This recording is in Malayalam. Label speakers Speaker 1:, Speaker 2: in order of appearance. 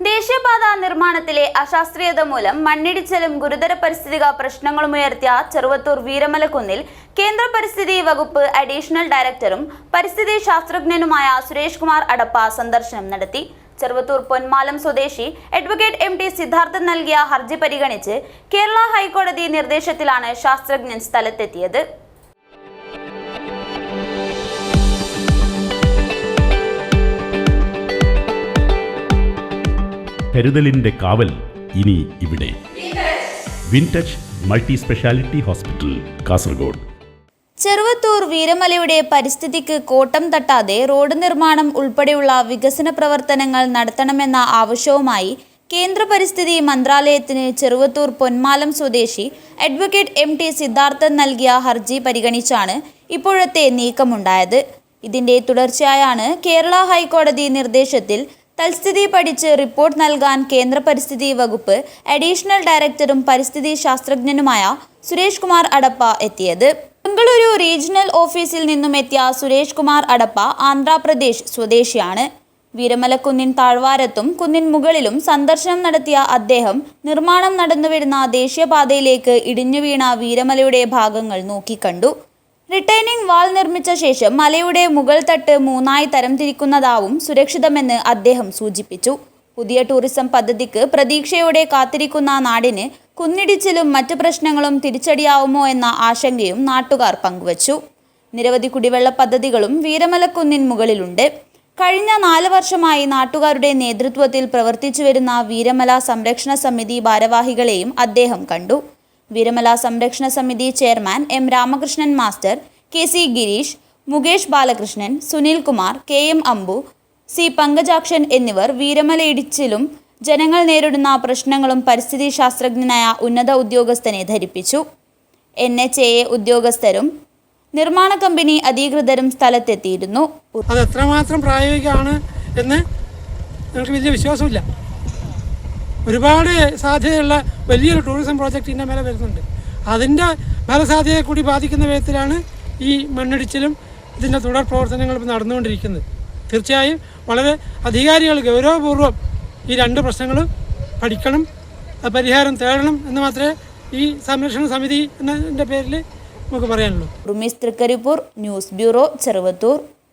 Speaker 1: ദേശീയപാത നിർമ്മാണത്തിലെ അശാസ്ത്രീയത മൂലം മണ്ണിടിച്ചിലും ഗുരുതര പരിസ്ഥിതിക പ്രശ്നങ്ങളും ഉയർത്തിയ ചെറുവത്തൂർ വീരമലക്കുന്നിൽ കേന്ദ്ര പരിസ്ഥിതി വകുപ്പ് അഡീഷണൽ ഡയറക്ടറും പരിസ്ഥിതി ശാസ്ത്രജ്ഞനുമായ സുരേഷ് കുമാർ അടപ്പ സന്ദർശനം നടത്തി. ചെറുവത്തൂർ പൊന്മാലം സ്വദേശി അഡ്വക്കേറ്റ് എം ടി സിദ്ധാർത്ഥൻ നൽകിയ ഹർജി പരിഗണിച്ച് കേരള ഹൈക്കോടതി നിർദ്ദേശത്തിലാണ് ശാസ്ത്രജ്ഞൻ സ്ഥലത്തെത്തിയത്.
Speaker 2: കരുതലിന്റെ കാവൽ ഇനി ഇവിടെ. Wintouch multi speciality hospital Kasaragod.
Speaker 1: Cheruvathur വീരമലയുടെ പരിസ്ഥിതിക്ക് കോട്ടം തട്ടാതെ റോഡ് നിർമ്മാണം ഉൾപ്പെടെയുള്ള വികസന പ്രവർത്തനങ്ങൾ നടത്തണമെന്ന ആവശ്യവുമായി കേന്ദ്ര പരിസ്ഥിതി മന്ത്രാലയത്തിന് ചെറുവത്തൂർ പൊന്മാലം സ്വദേശി അഡ്വക്കേറ്റ് എം ടി സിദ്ധാർത്ഥൻ നൽകിയ ഹർജി പരിഗണിച്ചാണ് ഇപ്പോഴത്തെ നീക്കമുണ്ടായത്. ഇതിന്റെ തുടർച്ചയായാണ് കേരള ഹൈക്കോടതി നിർദ്ദേശത്തിൽ തൽസ്ഥിതി പഠിച്ച് റിപ്പോർട്ട് നൽകാൻ കേന്ദ്ര പരിസ്ഥിതി വകുപ്പ് അഡീഷണൽ ഡയറക്ടറും പരിസ്ഥിതി ശാസ്ത്രജ്ഞനുമായ സുരേഷ് കുമാർ അടപ്പ എത്തിയത്. ബംഗളൂരു റീജിയണൽ ഓഫീസിൽ നിന്നും എത്തിയ സുരേഷ് കുമാർ അടപ്പ ആന്ധ്രാപ്രദേശ് സ്വദേശിയാണ്. വീരമലക്കുന്നിൻ താഴ്വാരത്തും കുന്നിൻ മുകളിലും സന്ദർശനം നടത്തിയ അദ്ദേഹം നിർമ്മാണം നടന്നുവരുന്ന ദേശീയപാതയിലേക്ക് ഇടിഞ്ഞു വീണ വീരമലയുടെ ഭാഗങ്ങൾ നോക്കിക്കണ്ടു. റിട്ടൈനിങ് വാൾ നിർമ്മിച്ച ശേഷം മലയുടെ മുകൾ തട്ട് മൂന്നായി തരംതിരിക്കുന്നതാവും സുരക്ഷിതമെന്ന് അദ്ദേഹം സൂചിപ്പിച്ചു. പുതിയ ടൂറിസം പദ്ധതിക്ക് പ്രതീക്ഷയോടെ കാത്തിരിക്കുന്ന നാടിന് കുന്നിടിച്ചിലും മറ്റു പ്രശ്നങ്ങളും തിരിച്ചടിയാവുമോ എന്ന ആശങ്കയും നാട്ടുകാർ പങ്കുവച്ചു. നിരവധി കുടിവെള്ള പദ്ധതികളും വീരമലക്കുന്നിൻ മുകളിലുണ്ട്. കഴിഞ്ഞ നാല് വർഷമായി നാട്ടുകാരുടെ നേതൃത്വത്തിൽ പ്രവർത്തിച്ചു വരുന്ന വീരമല സംരക്ഷണ സമിതി ഭാരവാഹികളെയും അദ്ദേഹം കണ്ടു. വീരമല സംരക്ഷണ സമിതി chairman M Ramakrishnan master K C Girish Mukesh Balakrishnan Sunil Kumar K M Ambu C Pankajakshan എന്നിവർ വീരമല ഇടിച്ചിലും ജനങ്ങൾ നേരിടുന്ന പ്രശ്നങ്ങളും പരിസ്ഥിതി ശാസ്ത്രജ്ഞനായ ഉന്നത ഉദ്യോഗസ്ഥനെ ധരിപ്പിച്ചു. എൻ എച്ച് എ ഉദ്യോഗസ്ഥരും നിർമ്മാണ കമ്പനി അധികൃതരും സ്ഥലത്തെത്തിയിരുന്നു.
Speaker 3: അത് എത്രമാത്രം പ്രായോഗികമാണ് എന്ന് ഞങ്ങൾക്ക് വലിയ വിശ്വാസമില്ല. ഒരുപാട് സാധ്യതയുള്ള വലിയൊരു ടൂറിസം പ്രോജക്റ്റ് ഇതിന്റെ മേലെ വരുന്നുണ്ട്. അതിന്റെ ഫലസാധ്യതയെ കൂടി ബാധിക്കുന്ന വിധത്തിലാണ് ഈ മണ്ണിടിച്ചിലും ഇതിന്റെ തുടർ പ്രവർത്തനങ്ങളും നടന്നുകൊണ്ടിരിക്കുന്നത്. തീർച്ചയായും വളരെ അധികാരികൾ ഗൗരവപൂർവം ഈ രണ്ട് പ്രശ്നങ്ങളും പഠിക്കണം പരിഹാരം തേടണം എന്ന് മാത്രമേ ഈ സംരക്ഷണ സമിതി എന്നതിന്റെ പേരിൽ നമുക്ക് പറയാനുള്ളൂ.
Speaker 1: Rumees Trikaripur news bureau Cheruvathur.